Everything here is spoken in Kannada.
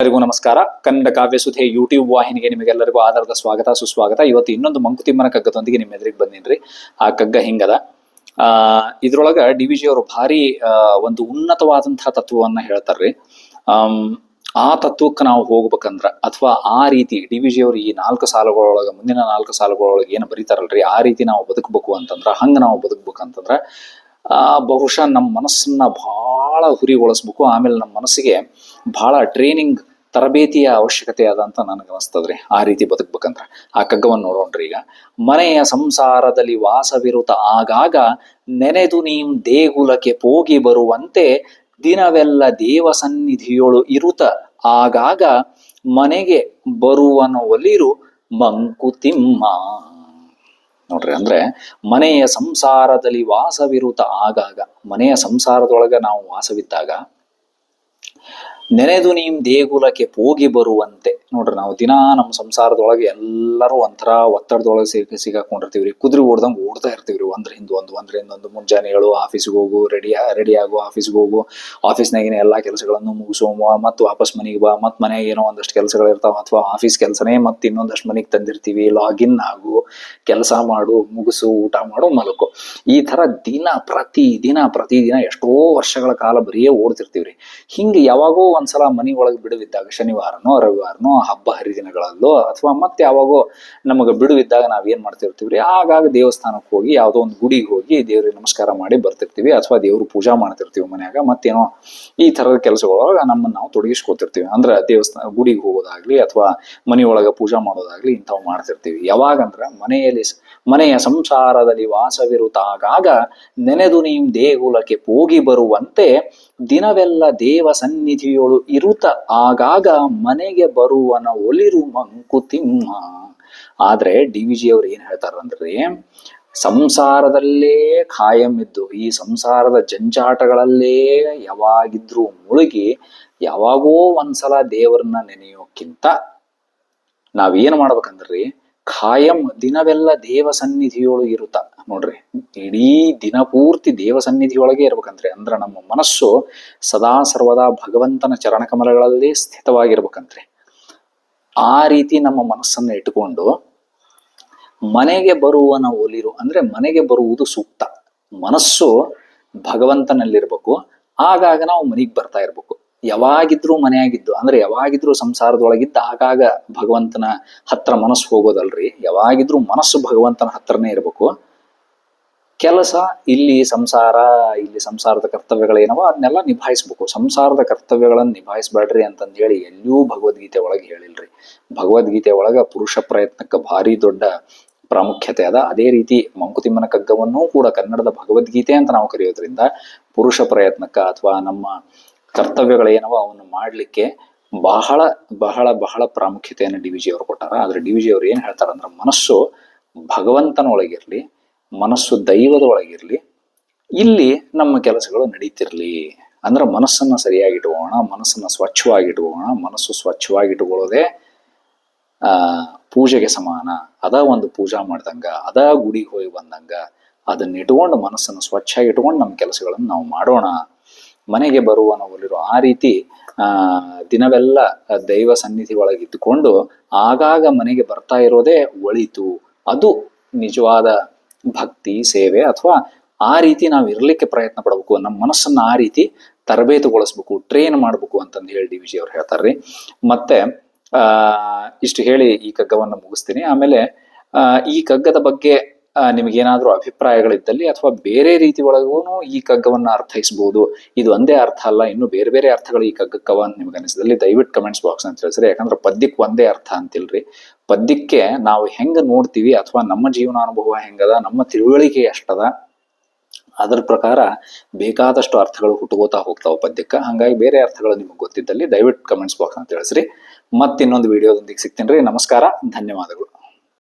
ಎಲ್ಲರಿಗೂ ನಮಸ್ಕಾರ. ಕನ್ನಡ ಕಾವ್ಯ ಸುಧೆ ಯೂಟ್ಯೂಬ್ ವಾಹಿನಿಗೆ ನಿಮಗೆಲ್ಲರಿಗೂ ಆಧಾರದ ಸ್ವಾಗತ, ಸುಸ್ವಾಗತ. ಇವತ್ತು ಇನ್ನೊಂದು ಮಂಕುತಿಮ್ಮನ ಕಗ್ಗದೊಂದಿಗೆ ನಿಮ್ಮ ಎದುರಿಗೆ ಬಂದಿನ್ರಿ ಆ ಕಗ್ಗ ಹಿಂಗದ? ಆ, ಇದ್ರೊಳಗ ಡಿ ವಿ ಜಿ ಅವರು ಭಾರಿ ಒಂದು ಉನ್ನತವಾದಂತಹ ತತ್ವವನ್ನ ಹೇಳ್ತಾರ್ರಿ. ಆ ತತ್ವಕ್ಕೆ ನಾವು ಹೋಗ್ಬೇಕಂದ್ರ ಅಥವಾ ಆ ರೀತಿ ಡಿ ವಿ ಜಿ ಅವರು ಈ ನಾಲ್ಕು ಸಾಲುಗಳೊಳಗ, ಮುಂದಿನ ನಾಲ್ಕು ಸಾಲುಗಳೊಳಗೆ ಏನು ಬರೀತಾರಲ್ರಿ, ಆ ರೀತಿ ನಾವು ಬದುಕಬೇಕು ಅಂತಂದ್ರ, ಹಂಗ ನಾವು ಬದುಕ್ಬೇಕಂತಂದ್ರ, ಆ, ಬಹುಶಃ ನಮ್ಮ ಮನಸ್ಸನ್ನ ಬಹಳ ಹುರಿಗೊಳಿಸ್ಬೇಕು. ಆಮೇಲೆ ನಮ್ಮ ಮನಸ್ಸಿಗೆ ಬಹಳ ಟ್ರೈನಿಂಗ್ ತರಬೇತಿಯ ಅವಶ್ಯಕತೆ ಅದ ಅಂತ ನನಗೆ ಅನಿಸ್ತದ್ರಿ ಆ ರೀತಿ ಬದುಕ್ಬೇಕಂದ್ರೆ. ಆ ಕಗ್ಗವನ್ನು ನೋಡೋಣ್ರಿ ಈಗ. ಮನೆಯ ಸಂಸಾರದಲ್ಲಿ ವಾಸವಿರುತ್ತ ಆಗಾಗ ನೆನೆದು ನೀಂ ದೇಗುಲಕ್ಕೆ ಪೋಗಿ ಬರುವಂತೆ ದಿನವೆಲ್ಲ ದೇವ ಸನ್ನಿಧಿಯೊಳು ಇರುತ್ತ ಆಗಾಗ ಮನೆಗೆ ಬರುವನ ಒಲಿರು ಮಂಕುತಿಮ್ಮ. ನೋಡ್ರಿ ಅಂದ್ರೆ ಮನೆಯ ಸಂಸಾರದಲ್ಲಿ ವಾಸವಿರುತ್ತ ಆಗಾಗ, ಮನೆಯ ಸಂಸಾರದೊಳಗ ನಾವು ವಾಸವಿದ್ದಾಗ ನೆನೆದು ನಿಮ್ಮ ದೇಗುಲಕ್ಕೆ ಹೋಗಿ ಬರುವಂತೆ. ನೋಡ್ರಿ ನಾವು ದಿನ ನಮ್ಮ ಸಂಸಾರದೊಳಗೆ ಎಲ್ಲರೂ ಒಂಥರ ಒತ್ತಡದೊಳಗೆ ಸಿಕ್ಕಾಕೊಂಡಿರ್ತೀವಿ ಸಿಗಾಕೊಂಡಿರ್ತೀವ್ರಿ. ಕುದುರೆ ಓಡ್ದಂಗೆ ಓಡ್ತಾ ಇರ್ತೀವ್ರಿ. ಒಂದ್ರ ಹಿಂದ್ ಒಂದು, ಒಂದ್ರ ಹಿಂದೊಂದು ಮುಂಜಾನೆ ಹೇಳು ಆಫೀಸ್ಗೆ ಹೋಗು, ರೆಡಿ ರೆಡಿ ಆಗು, ಆಫೀಸ್ಗೆ ಹೋಗು. ಆಫೀಸ್ನಾಗಿನ ಎಲ್ಲಾ ಕೆಲಸಗಳನ್ನು ಮುಗಿಸೋಮ. ಮತ್ತು ವಾಪಸ್ ಮನೆಗೆ ಬಾ. ಮತ್ತು ಮನೆಗೆ ಏನೋ ಒಂದಷ್ಟು ಕೆಲಸಗಳು ಇರ್ತಾವ. ಅಥವಾ ಆಫೀಸ್ ಕೆಲಸನೇ ಮತ್ತೆ ಇನ್ನೊಂದಷ್ಟು ಮನೆಗೆ ತಂದಿರ್ತೀವಿ. ಲಾಗಿನ್ ಆಗು, ಕೆಲಸ ಮಾಡು, ಮುಗಿಸು, ಊಟ ಮಾಡು, ಮಲಕು. ಈ ತರ ದಿನ ಪ್ರತಿ ದಿನ ಪ್ರತಿದಿನ ಎಷ್ಟೋ ವರ್ಷಗಳ ಕಾಲ ಬರೀ ಓಡ್ತಿರ್ತೀವ್ರಿ. ಹಿಂಗೆ ಯಾವಾಗೋ ಒಂದ್ಸಲ ಮನಿ ಒಳಗೆ ಬಿಡುವಿದ್ದಾಗ ಶನಿವಾರನೋ, ರವಿವಾರನೋ, ಹಬ್ಬ ಹರಿದಿನಗಳಲ್ಲೋ ಅಥವಾ ಮತ್ತೆ ಯಾವಾಗೋ ನಮಗೆ ಬಿಡುವಿದ್ದಾಗ ನಾವ್ ಏನ್ ಮಾಡ್ತಿರ್ತೀವ್ರಿ? ಆಗಾಗ ದೇವಸ್ಥಾನಕ್ಕೆ ಹೋಗಿ ಯಾವ್ದೋ ಒಂದು ಗುಡಿಗೆ ಹೋಗಿ ದೇವ್ರಿಗೆ ನಮಸ್ಕಾರ ಮಾಡಿ ಬರ್ತಿರ್ತೀವಿ ಅಥವಾ ದೇವ್ರ ಪೂಜಾ ಮಾಡ್ತಿರ್ತೀವಿ ಮನ್ಯಾಗ ಮತ್ತೇನೋ ಈ ತರದ ಕೆಲಸಗಳೊಳಗ ನಮ್ಮನ್ನ ನಾವು ತೊಡಗಿಸ್ಕೊತಿರ್ತೀವಿ. ಅಂದ್ರೆ ದೇವಸ್ಥಾನ, ಗುಡಿಗೆ ಹೋಗೋದಾಗ್ಲಿ ಅಥವಾ ಮನೆಯೊಳಗ ಪೂಜಾ ಮಾಡೋದಾಗ್ಲಿ ಇಂಥವು ಮಾಡ್ತಿರ್ತೀವಿ. ಯಾವಾಗಂದ್ರ ಮನೆಯಲ್ಲಿ ಮನೆಯ ಸಂಸಾರದಲ್ಲಿ ವಾಸವಿರುತ್ತಾಗಾಗ ನೆನೆದು ನೀವು ದೇಗುಲಕ್ಕೆ ಹೋಗಿ ಬರುವಂತೆ ದಿನವೆಲ್ಲ ದೇವ ಸನ್ನಿಧಿಯೊಳು ಇರುತ್ತ, ಆಗಾಗ ಮನೆಗೆ ಬರುವನ ಒಲಿರು ಮಂಕುತಿಮ್ಮ ಆದ್ರೆ ಡಿ ವಿ ಜಿ ಅವ್ರು ಏನ್ ಹೇಳ್ತಾರಂದ್ರೆ, ಸಂಸಾರದಲ್ಲೇ ಖಾಯಂ ಇದ್ದು, ಈ ಸಂಸಾರದ ಜಂಜಾಟಗಳಲ್ಲೇ ಯಾವಾಗಿದ್ರೂ ಮುಳುಗಿ, ಯಾವಾಗೋ ಒಂದ್ಸಲ ದೇವರನ್ನ ನೆನೆಯೋಕ್ಕಿಂತ ನಾವೇನ್ ಮಾಡ್ಬೇಕಂದ್ರಿ ಖಾಯಂ ದಿನವೆಲ್ಲ ದೇವ ಸನ್ನಿಧಿಯೊಳು ಇರುತ್ತ. ನೋಡ್ರಿ, ಇಡೀ ದಿನ ಪೂರ್ತಿ ದೇವ ಸನ್ನಿಧಿಯೊಳಗೆ ಇರ್ಬೇಕಂತ್ರಿ. ಅಂದ್ರೆ ನಮ್ಮ ಮನಸ್ಸು ಸದಾ ಸರ್ವದಾ ಭಗವಂತನ ಚರಣಕಮಲಗಳಲ್ಲಿ ಸ್ಥಿತವಾಗಿರ್ಬೇಕಂತ್ರಿ. ಆ ರೀತಿ ನಮ್ಮ ಮನಸ್ಸನ್ನ ಇಟ್ಟುಕೊಂಡು ಮನೆಗೆ ಬರುವನ ಒಲಿರು, ಅಂದ್ರೆ ಮನೆಗೆ ಬರುವುದು ಸೂಕ್ತ. ಮನಸ್ಸು ಭಗವಂತನಲ್ಲಿರ್ಬೇಕು, ಆಗಾಗ ನಾವು ಮನೆಗೆ ಬರ್ತಾ ಇರ್ಬೇಕು. ಯಾವಾಗಿದ್ರೂ ಮನೆಯಾಗಿದ್ದು, ಅಂದ್ರೆ ಯಾವಾಗಿದ್ರೂ ಸಂಸಾರದೊಳಗಿದ್ದ ಆಗಾಗ ಭಗವಂತನ ಹತ್ರ ಮನಸ್ಸು ಹೋಗೋದಲ್ರಿ. ಯಾವಾಗಿದ್ರೂ ಮನಸ್ಸು ಭಗವಂತನ ಹತ್ರನೇ ಇರಬೇಕು. ಕೆಲಸ ಇಲ್ಲಿ ಸಂಸಾರ, ಇಲ್ಲಿ ಸಂಸಾರದ ಕರ್ತವ್ಯಗಳೇನವ, ಅದನ್ನೆಲ್ಲ ನಿಭಾಯಿಸ್ಬೇಕು. ಸಂಸಾರದ ಕರ್ತವ್ಯಗಳನ್ನ ನಿಭಾಯಿಸ್ಬೇಡ್ರಿ ಅಂತಂದೇಳಿ ಎಲ್ಲಿಯೂ ಭಗವದ್ಗೀತೆ ಒಳಗೆ ಹೇಳಿಲ್ರಿ. ಭಗವದ್ಗೀತೆ ಒಳಗ ಪುರುಷ ಪ್ರಯತ್ನಕ್ಕೆ ಭಾರಿ ದೊಡ್ಡ ಪ್ರಾಮುಖ್ಯತೆ ಅದ. ಅದೇ ರೀತಿ ಮಂಕುತಿಮ್ಮನ ಕಗ್ಗವನ್ನೂ ಕೂಡ ಕನ್ನಡದ ಭಗವದ್ಗೀತೆ ಅಂತ ನಾವು ಕರೆಯೋದ್ರಿಂದ ಪುರುಷ ಪ್ರಯತ್ನಕ್ಕ ಅಥವಾ ನಮ್ಮ ಕರ್ತವ್ಯಗಳೇನವ ಅವನ್ನು ಮಾಡಲಿಕ್ಕೆ ಬಹಳ ಬಹಳ ಬಹಳ ಪ್ರಾಮುಖ್ಯತೆಯನ್ನು ಡಿ ವಿ ಅವರು ಕೊಟ್ಟಾರ. ಆದ್ರೆ ಡಿ ವಿ ಅವರು ಏನು ಹೇಳ್ತಾರೆ ಹೇಳ್ತಾರಂದ್ರ ಮನಸ್ಸು ಭಗವಂತನ ಒಳಗಿರಲಿ, ಮನಸ್ಸು ದೈವದ ಒಳಗಿರಲಿ, ಇಲ್ಲಿ ನಮ್ಮ ಕೆಲಸಗಳು ನಡೀತಿರ್ಲಿ. ಅಂದ್ರೆ ಮನಸ್ಸನ್ನ ಸರಿಯಾಗಿ ಇಟ್ಕೊಳ್ಳೋಣ ಮನಸ್ಸನ್ನ ಸ್ವಚ್ಛವಾಗಿ ಇಟ್ಕೊಳ್ಳೋಣ ಮನಸ್ಸು ಸ್ವಚ್ಛವಾಗಿ ಇಟ್ಕೊಳ್ಳೋದೇ ಆ, ಪೂಜೆಗೆ ಸಮಾನ. ಅದ ಒಂದು ಪೂಜಾ ಮಾಡ್ದಂಗ, ಅದ ಗುಡಿಗೆ ಹೋಗಿ ಬಂದಂಗ, ಅದನ್ನ ಇಟ್ಕೊಂಡು ಮನಸ್ಸನ್ನು ಸ್ವಚ್ಛ ಇಟ್ಕೊಂಡು ನಮ್ಮ ಕೆಲಸಗಳನ್ನು ನಾವು ಮಾಡೋಣ. ಮನೆಗೆ ಬರುವನ ಒಲಿರು. ಆ ರೀತಿ, ಆ, ದಿನವೆಲ್ಲ ದೈವ ಸನ್ನಿಧಿ ಒಳಗಿದ್ದುಕೊಂಡು ಆಗಾಗ ಮನೆಗೆ ಬರ್ತಾ ಇರೋದೇ ಒಳಿತು. ಅದು ನಿಜವಾದ ಭಕ್ತಿ, ಸೇವೆ ಅಥವಾ ಆ ರೀತಿ ನಾವು ಇರಲಿಕ್ಕೆ ಪ್ರಯತ್ನ ಪಡಬೇಕು ನಮ್ಮ ಮನಸ್ಸನ್ನ ಆ ರೀತಿ ತರಬೇತುಗೊಳಿಸ್ಬೇಕು, ಟ್ರೈನ್ ಮಾಡಬೇಕು ಅಂತಂದು ಹೇಳಿ ಡಿ ವಿಜಿ ಅವ್ರು ಹೇಳ್ತಾರ್ರಿ. ಮತ್ತೆ ಇಷ್ಟು ಹೇಳಿ ಈ ಕಗ್ಗವನ್ನು ಮುಗಿಸ್ತೀನಿ. ಆಮೇಲೆ ಈ ಕಗ್ಗದ ಬಗ್ಗೆ ನಿಮಗೇನಾದ್ರೂ ಅಭಿಪ್ರಾಯಗಳಿದ್ದಲ್ಲಿ ಅಥವಾ ಬೇರೆ ರೀತಿ ಒಳಗೂ ಈ ಕಗ್ಗವನ್ನು ಅರ್ಥೈಸಬಹುದು ಇದು ಒಂದೇ ಅರ್ಥ ಅಲ್ಲ, ಇನ್ನು ಬೇರೆ ಬೇರೆ ಅರ್ಥಗಳು ಈ ಕಗ್ಗಕ್ಕವ ಅಂತ ನಿಮ್ಗೆ ಅನಿಸಿದಲ್ಲಿ ದಯವಿಟ್ಟು ಕಮೆಂಟ್ಸ್ ಬಾಕ್ಸ್ ಅಂತ ತಿಳಿಸ್ರಿ. ಯಾಕಂದ್ರೆ ಪದ್ಯಕ್ಕೆ ಒಂದೇ ಅರ್ಥ ಅಂತಿಲ್ರಿ. ಪದ್ಯಕ್ಕೆ ನಾವು ಹೆಂಗೆ ನೋಡ್ತೀವಿ ಅಥವಾ ನಮ್ಮ ಜೀವನಾನುಭವ ಹೆಂಗದ, ನಮ್ಮ ತಿಳುವಳಿಕೆ ಎಷ್ಟದ, ಅದರ ಪ್ರಕಾರ ಬೇಕಾದಷ್ಟು ಅರ್ಥಗಳು ಹುಟ್ಟುಕೋತಾ ಹೋಗ್ತಾವ ಪದ್ಯಕ್ಕೆ. ಹಂಗಾಗಿ ಬೇರೆ ಅರ್ಥಗಳು ನಿಮಗೆ ಗೊತ್ತಿದ್ದಲ್ಲಿ ದಯವಿಟ್ಟು ಕಮೆಂಟ್ಸ್ ಬಾಕ್ಸ್ ಅಂತ ತಿಳಿಸ್ರಿ. ಮತ್ತಿನ್ನೊಂದು ವಿಡಿಯೋದೊಂದಿಗೆ ಸಿಗ್ತೀನಿ ನಮಸ್ಕಾರ, ಧನ್ಯವಾದಗಳು.